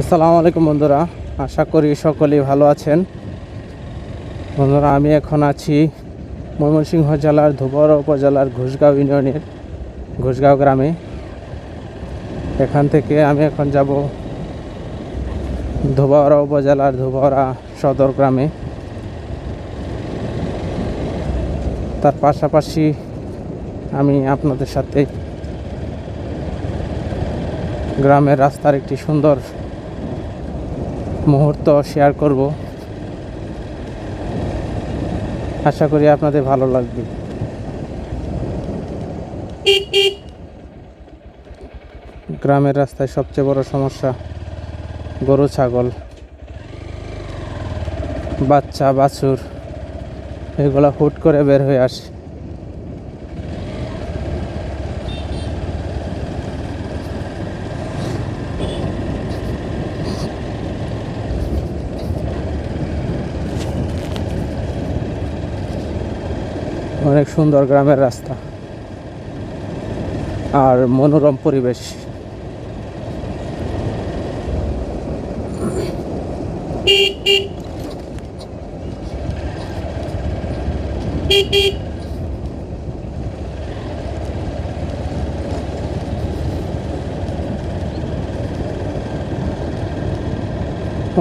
আসসালামু আলাইকুম বন্ধুরা, আশা করি সকলেই ভালো আছেন। বন্ধুরা, আমি এখন আছি ময়মনসিংহ জেলার ধুবড় উপজেলার ঘুষগাঁও ইউনিয়নের ঘুষগাঁও গ্রামে। এখান থেকে আমি এখন যাব ধুবড়া উপজেলার ধুবরা সদর গ্রামে। তার পাশাপাশি আমি আপনাদের সাথে গ্রামের রাস্তার একটি সুন্দর মুহূর্ত শেয়ার করব। আশা করি আপনাদের ভালো লাগবে। গ্রামের রাস্তায় সবচেয়ে বড় সমস্যা গরু, ছাগল, বাচ্চা, বাছুর, এগুলো হুট করে বের হয়ে আসে। অনেক সুন্দর গ্রামের রাস্তা। আর মনোরম পরিবেশ।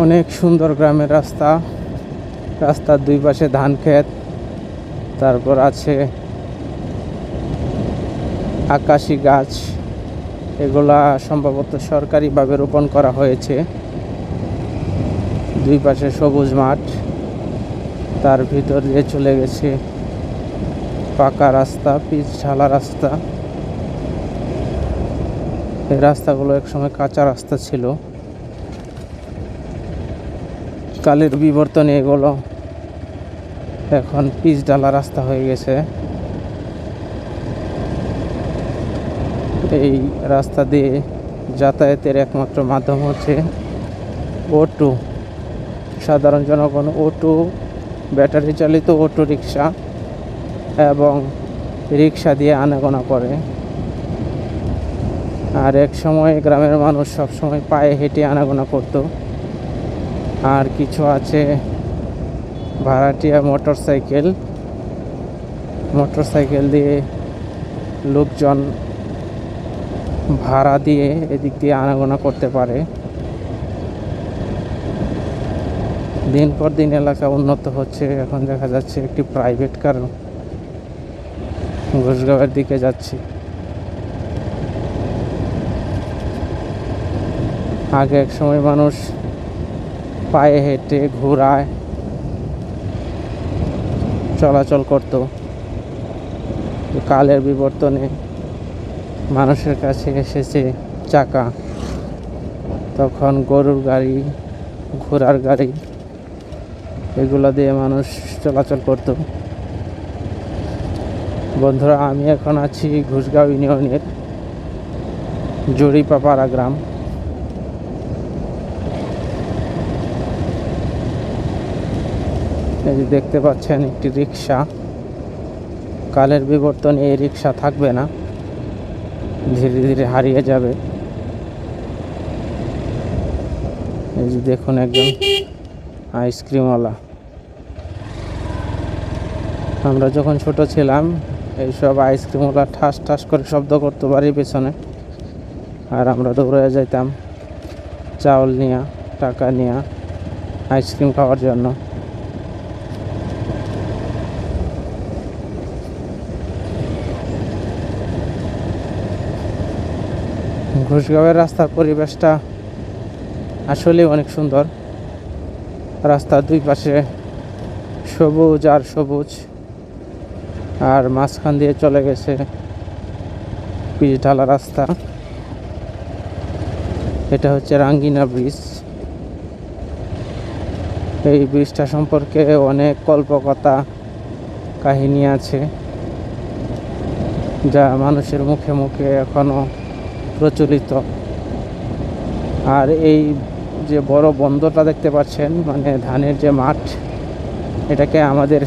অনেক সুন্দর গ্রামের রাস্তা। রাস্তার দুই পাশে ধান ক্ষেত। তারপর আছে আকাশি গাছ। এগুলা সম্ভবত সরকারিভাবে রোপণ করা হয়েছে। দুই পাশে সবুজ মাঠ। তার ভিতর দিয়ে চলে গেছে পাকা রাস্তা, পিচ ঢালা রাস্তা। এই রাস্তাগুলো একসময় কাঁচা রাস্তা ছিল। কালের বিবর্তনে এগুলো এখন পিচ ডালা রাস্তা হয়ে গেছে। এই রাস্তা দিয়ে যাতায়াতের একমাত্র মাধ্যম হচ্ছে অটো সাধারণ জনগণ অটো ব্যাটারি চালিত অটো রিক্সা এবং রিক্সা দিয়ে আনাগোনা করে। আর এক সময় গ্রামের মানুষ সব সময় পায়ে হেঁটে আনাগোনা করতো। আর কিছু আছে ভাড়াটিয়া মোটর সাইকেল মোটর সাইকেল দিয়ে লোকজন ভাড়া দিয়ে এদিক দিয়ে আনাগোনা করতে পারে। দিন পর দিন এলাকা উন্নত হচ্ছে। এখন দেখা যাচ্ছে একটি প্রাইভেট কার ঘোষগাঁওয়ের দিকে যাচ্ছে। আগে এক সময় মানুষ পায়ে হেঁটে ঘোরায় চলাচল করত। কালের বিবর্তনে মানুষের কাছে এসেছে চাকা। তখন গরুর গাড়ি, ঘোড়ার গাড়ি, এগুলো দিয়ে মানুষ চলাচল করত। বন্ধুরা, আমি এখন আছি ঘুষগাঁও ইউনিয়নের জরিপাপাড়া গ্রাম। এই যে দেখতে পাচ্ছেন একটি রিক্সা কালের বিবর্তনে এই রিক্সা থাকবে না। ধীরে ধীরে হারিয়ে যাবে। এই যে দেখুন একজন আইসক্রিমওয়ালা। আমরা যখন ছোট ছিলাম, এইসব আইসক্রিমওয়ালা ঠাস ঠাস করে শব্দ করতে পারি পেছনে। আর আমরা দৌড়ে যাইতাম, চাউল নিয়া, টাকা নিয়া, আইসক্রিম খাওয়ার জন্য। ঘুষগাঁওয়ের রাস্তার পরিবেশটা আসলে অনেক সুন্দর। রাস্তার দুই পাশে সবুজ আর সবুজ, আর মাঝখান দিয়ে চলে গেছে পিচ ঢালা রাস্তা। এটা হচ্ছে রাঙ্গিনা ব্রিজ। এই ব্রিজটা সম্পর্কে অনেক কল্পকথা কাহিনী আছে, যা মানুষের মুখে মুখে এখনও প্রচলিত। আর এই যে বড় বন্দরটা দেখতে পাচ্ছেন মানে ধানের যে মাঠ, এটাকে আমাদের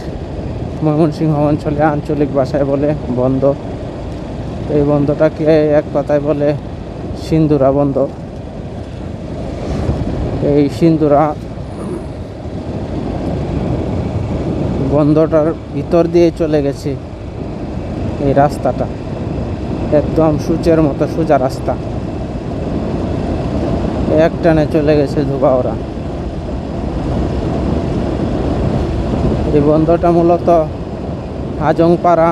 ময়মনসিংহ অঞ্চলে আঞ্চলিক ভাষায় বলে বন্দর। এই বন্দরটাকে এক কথায় বলে সিন্দুরা বন্দর। এই সিন্দুরা বন্ধটার ভিতর দিয়ে চলে গেছে এই রাস্তাটা। একদম সূচের মতো সোজা রাস্তা। এক টানে চলে গেছে ধুবাওরা এই বন্ধটা মূলত হাজংপাড়া,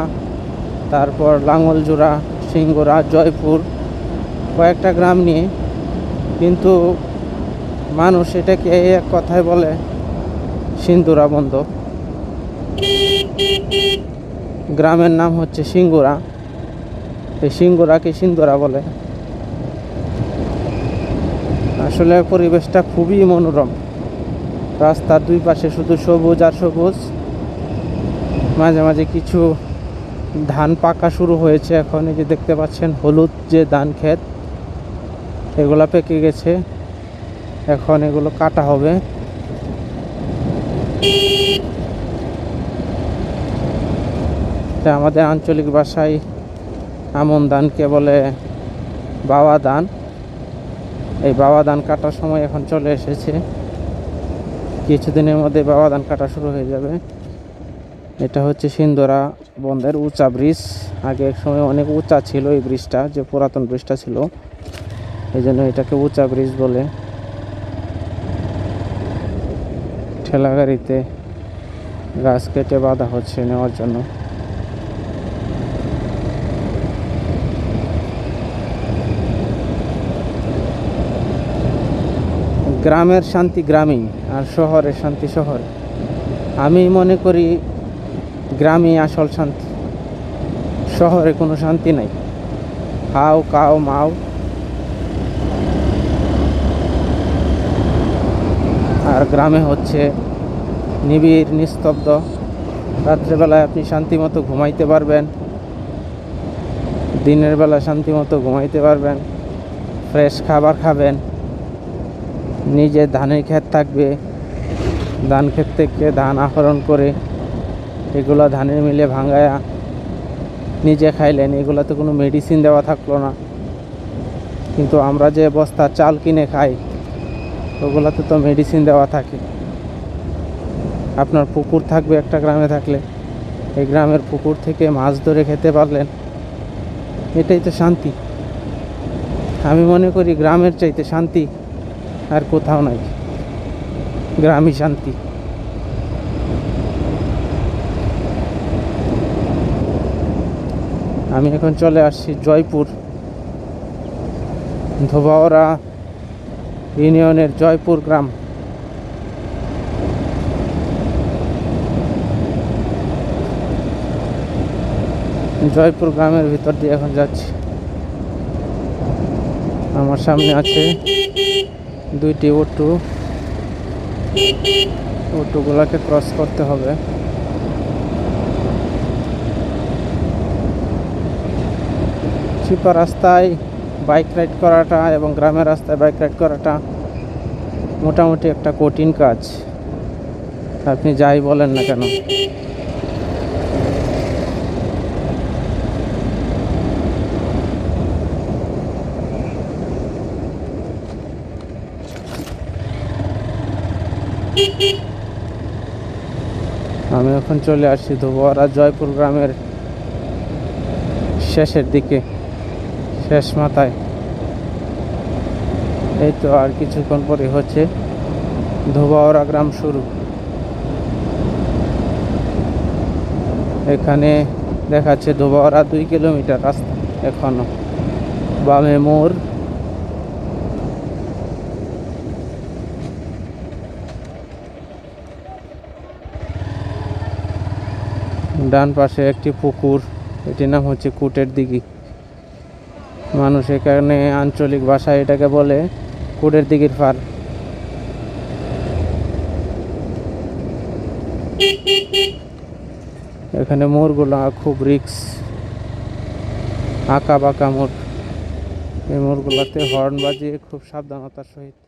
তারপর লাঙ্গলজোড়া সিঙ্গুরা, জয়পুর, কয়েকটা গ্রাম নিয়ে। কিন্তু মানুষ এটাকে এই এক কথায় বলে সিন্দুরা বন্ধ গ্রামের নাম হচ্ছে সিঙ্গুরা। এই সিঙ্গুরাকে সিন্দুরা বলে। আসলে পরিবেশটা খুবই মনোরম। রাস্তার দুই পাশে শুধু সবুজ আর সবুজ। মাঝে মাঝে কিছু ধান পাকা শুরু হয়েছে এখন। এই যে দেখতে পাচ্ছেন হলুদ যে ধান ক্ষেত, এগুলা পেকে গেছে। এখন এগুলো কাটা হবে। আমাদের আঞ্চলিক ভাষায় আমন ধানকে বলে বাবা ধান। এই বাবা ধান কাটার সময় এখন চলে এসেছে। কিছুদিনের মধ্যে বাবা ধান কাটা শুরু হয়ে যাবে। এটা হচ্ছে সিন্দুরা বন্ধের উঁচা ব্রিজ। আগে এক সময় অনেক উঁচা ছিল এই ব্রিজটা, যে পুরাতন ব্রিজটা ছিল। এই জন্য এটাকে উঁচা ব্রিজ বলে। ঠেলা গাড়িতে গাছ কেটে বাঁধা হচ্ছে নেওয়ার জন্য। গ্রামের শান্তি গ্রামেই আর শহরের শান্তি শহরে। আমি মনে করি গ্রামই আসল শান্তি। শহরে কোনো শান্তি নাই। হাও, কাও, মাও। আর গ্রামে হচ্ছে নিবিড়, নিস্তব্ধ। রাত্রেবেলায় আপনি শান্তি মতো ঘুমাইতে পারবেন। দিনের বেলা শান্তি মতো ঘুমাইতে পারবেন। ফ্রেশ খাবার খাবেন। নিজে ধানের ক্ষেত থাকবে, ধান ক্ষেত থেকে ধান আহরণ করে এগুলো ধানের মিলে ভাঙায়া নিজে খাইলেন। এগুলোতে কোনো মেডিসিন দেওয়া থাকল না। কিন্তু আমরা যে বস্তা চাল কিনে খাই, ওগুলোতে তো মেডিসিন দেওয়া থাকে। আপনার পুকুর থাকবে একটা গ্রামে থাকলে। এই গ্রামের পুকুর থেকে মাছ ধরে খেতে পারলেন। এটাই তো শান্তি। আমি মনে করি গ্রামের চাইতে শান্তি। আর কোথাও নাই। গ্রামই শান্তি। আমি এখন চলে আসছি জয়পুর। ধোবাওরা ইউনিয়নের জয়পুর গ্রাম। জয়পুর গ্রামের ভিতর দিয়ে এখন যাচ্ছি। আমার সামনে আছে দুইটি অটো অটোগুলোকে ক্রস করতে হবে। চিপা রাস্তায় বাইক রাইড করাটা এবং গ্রামের রাস্তায় বাইক রাইড করাটা মোটামুটি একটা কঠিন কাজ। আপনি যাই বলেন না কেন। আমি এখন চলে আসছি ধোবরা জয়পুর গ্রামের শেষের দিকে, শেষ মাথায়। এই তো আর কিছুক্ষণ পরে হচ্ছে ধোবাওরা গ্রাম শুরু। এখানে দেখাচ্ছে ধোবাওরা দুই কিলোমিটার রাস্তা এখনও। বামে মোড় ডান পাশে একটি পুকুর, এটির নাম হচ্ছে কুটের দিঘি। মানুষ এখানে আঞ্চলিক ভাষায় এটাকে বলে কুটের দিঘির পার এখানে মোড়গুলো খুব রিক্স আঁকা বাঁকা মোড় এই মোড়গুলোতে হর্ন বাজিয়ে খুব সাবধানতার সহিত